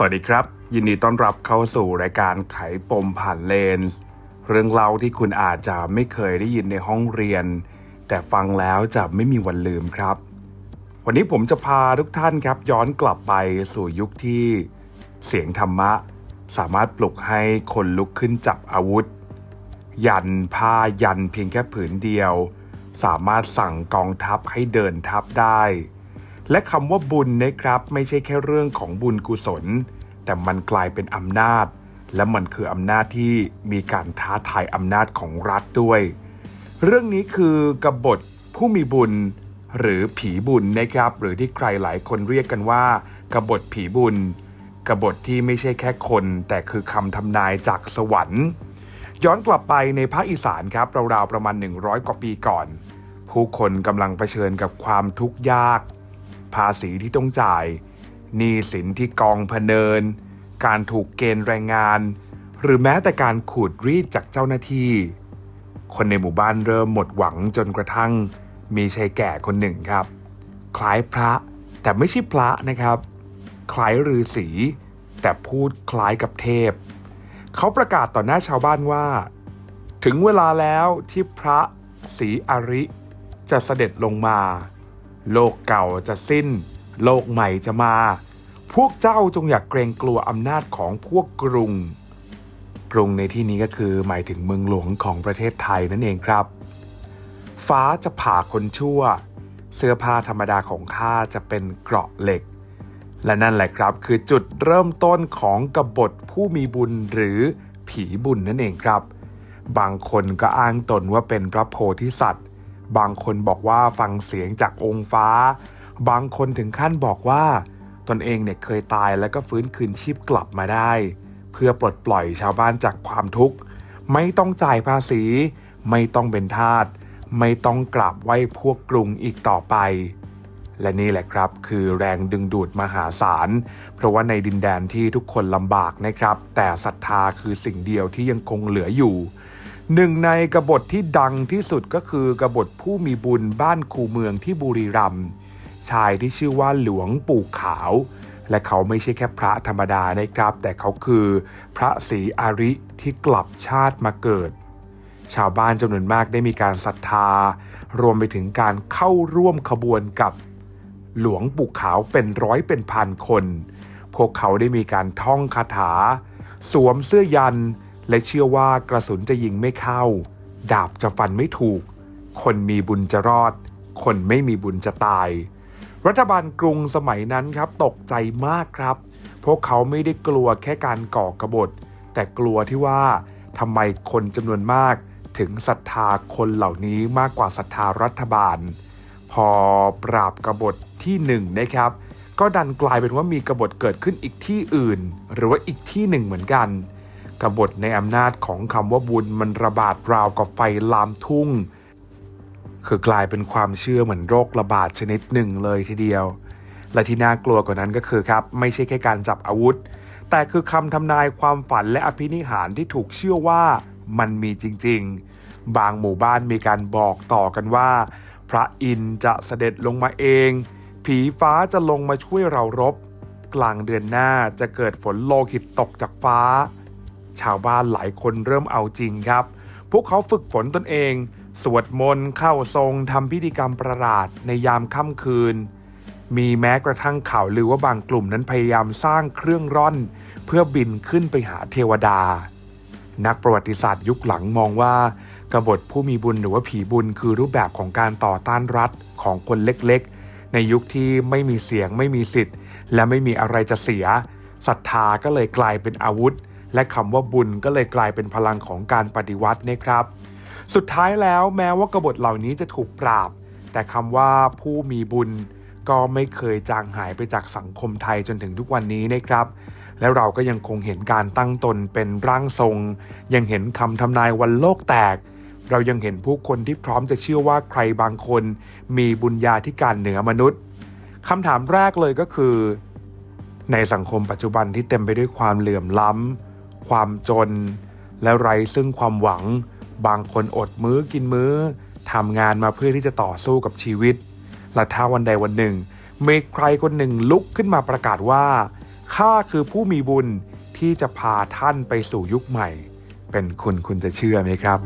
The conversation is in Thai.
สวัสดีครับ ยินดีต้อนรับเข้าสู่รายการไขปมผ่านเลนส์เรื่องเล่าที่คุณอาจจะไม่เคยได้ยินในห้องเรียน แต่ฟังแล้วจะไม่มีวันลืมครับ วันนี้ผมจะพาทุกท่านครับย้อนกลับไปสู่ยุคที่ เสียงธรรมะ สามารถปลุกให้คนลุกขึ้นจับอาวุธ ยันผ้ายันเพียงแค่ผืนเดียว สามารถสั่งกองทัพให้เดินทัพได้ และคำว่าบุญนะครับไม่ใช่แค่เรื่องของบุญกุศล แต่มันกลายเป็นอำนาจ และมันคืออำนาจที่มีการท้าทายอำนาจของรัฐด้วย เรื่องนี้คือกบฏผู้มีบุญหรือผีบุญนะครับ หรือที่ใครหลายคนเรียกกันว่ากบฏผีบุญกบฏที่ไม่ใช่แค่คน แต่คือคำทำนายจากสวรรค์ ย้อนกลับไปในภาคอีสานครับราวๆประมาณ 100 กว่าปีก่อน ผู้คนกำลังเผชิญกับความทุกข์ยาก ภาษีที่ต้องจ่ายหนี้สินที่กองพเนิน การถูกเกณฑ์แรงงาน หรือแม้แต่การขูดรีดจากเจ้าหน้าที่ คนในหมู่บ้านเริ่มหมดหวังจนกระทั่ง มีชายแก่คนหนึ่งครับ คล้ายพระแต่ไม่ใช่พระนะครับ คล้ายฤาษีแต่พูดคล้ายกับเทพ เขาประกาศต่อหน้าชาวบ้านว่า ถึงเวลาแล้วที่พระศรีอริจะเสด็จลงมา โลกเก่าจะสิ้น โลกใหม่จะมา พวกเจ้าจงอย่ากเกรงกลัวอำนาจของพวกกรุง กรุงในที่นี้ก็คือหมายถึงเมืองหลวงของประเทศไทยนั่นเองครับ ฟ้าจะผ่าคนชั่ว เสื้อผ้าธรรมดาของข้าจะเป็นเกราะเหล็ก และนั่นแหละครับคือจุดเริ่มต้นของกบฏผู้มีบุญหรือผีบุญนั่นเองครับ บางคนก็อ้างตนว่าเป็นพระโพธิสัตว์ บางคนบอกว่าฟังเสียงจากองค์ฟ้า บางคนถึงขั้นบอกว่า ตนเองเนี่ยเคยตายแล้วก็ฟื้นคืนชีพกลับมาได้ เพื่อปลดปล่อยชาวบ้านจากความทุกข์ ไม่ต้องจ่ายภาษี ไม่ต้องเป็นทาสไม่ต้องกราบไหว้พวกกรุงอีกต่อไป และนี่แหละครับคือแรงดึงดูดมหาศาล เพราะว่าในดินแดนที่ทุกคนลำบากนะครับ แต่ศรัทธาคือสิ่งเดียวที่ยังคงเหลืออยู่ หนึ่งในกบฏที่ดังที่สุดก็คือกบฏผู้มีบุญบ้านคูเมืองที่บุรีรัมย์ชายที่ชื่อว่าหลวงปู่ขาว และเขาไม่ใช่แค่พระธรรมดานะครับ แต่เขาคือพระศรีอริที่กลับชาติมาเกิด ชาวบ้านจำนวนมากได้มีการศรัทธา รวมไปถึงการเข้าร่วมขบวนกับ หลวงปู่ขาวเป็นร้อยเป็นพันคน พวกเขาได้มีการท่องคาถา สวมเสื้อยัน และเชื่อว่ากระสุนจะยิงไม่เข้า ดาบจะฟันไม่ถูก คนมีบุญจะรอด คนไม่มีบุญจะตาย รัฐบาลกรุงสมัยนั้นครับตกใจมากครับ พวกเขาไม่ได้กลัวแค่การก่อกบฏ แต่กลัวที่ว่าทำไมคนจำนวนมากถึงศรัทธาคนเหล่านี้มากกว่าศรัทธารัฐบาล พอปราบกบฏที่หนึ่งนะครับ ก็ดันกลายเป็นว่ามีกบฏเกิดขึ้นอีกที่อื่น หรือว่าอีกที่หนึ่งเหมือนกัน กบฏในอำนาจของคำว่าบุญมันระบาดราวกับไฟลามทุ่ง คือกลายเป็นความเชื่อเหมือนโรคระบาดชนิดหนึ่งเลยทีเดียว และที่น่ากลัวกว่านั้นก็คือครับ ไม่ใช่แค่การจับอาวุธ แต่คือคำทำนายความฝันและอภินิหารที่ถูกเชื่อว่ามันมีจริงๆ บางหมู่บ้านมีการบอกต่อกันว่า พระอินทร์จะเสด็จลงมาเอง ผีฟ้าจะลงมาช่วยเรารบ กลางเดือนหน้าจะเกิดฝนโลหิตตกจากฟ้า ชาวบ้านหลายคนเริ่มเอาจริงครับ พวกเขาฝึกฝนตนเอง สวดมนต์เข้าทรงทำพิธีกรรมประหลาดในยามค่ำคืน มีแม้กระทั่งข่าวลือว่าบางกลุ่มนั้นพยายามสร้างเครื่องร่อน เพื่อบินขึ้นไปหาเทวดา นักประวัติศาสตร์ยุคหลังมองว่ากบฏผู้มีบุญหรือว่าผีบุญคือรูปแบบของการต่อต้านรัฐของคนเล็กๆ ในยุคที่ไม่มีเสียงไม่มีสิทธิ์ และไม่มีอะไรจะเสียศรัทธาก็เลยกลายเป็นอาวุธ และคำว่าบุญก็เลยกลายเป็นพลังของการปฏิวัตินะครับ สุดท้ายแล้วแม้ว่ากบฏเหล่านี้จะถูกปราบ แต่คำว่าผู้มีบุญก็ไม่เคยจางหายไปจากสังคมไทยจนถึงทุกวันนี้นะครับ และเราก็ยังคงเห็นการตั้งตนเป็นร่างทรง ยังเห็นคำทำนายวันโลกแตก เรายังเห็นผู้คนที่พร้อมจะเชื่อว่าใครบางคน มีบุญญาธิการเหนือมนุษย์คำถามแรกเลยก็คือ ในสังคมปัจจุบันที่เต็มไปด้วยความเหลื่อมล้ำ ความจน และไร้ซึ่งความหวัง บางคนอดมื้อกินมื้อทำงานมาเพื่อที่จะต่อสู้กับชีวิต และถ้าวันใดวันหนึ่งมีใครคนหนึ่งลุกขึ้นมาประกาศว่าข้าคือผู้มีบุญที่จะพาท่านไปสู่ยุคใหม่ เป็นคุณคุณจะเชื่อไหมครับ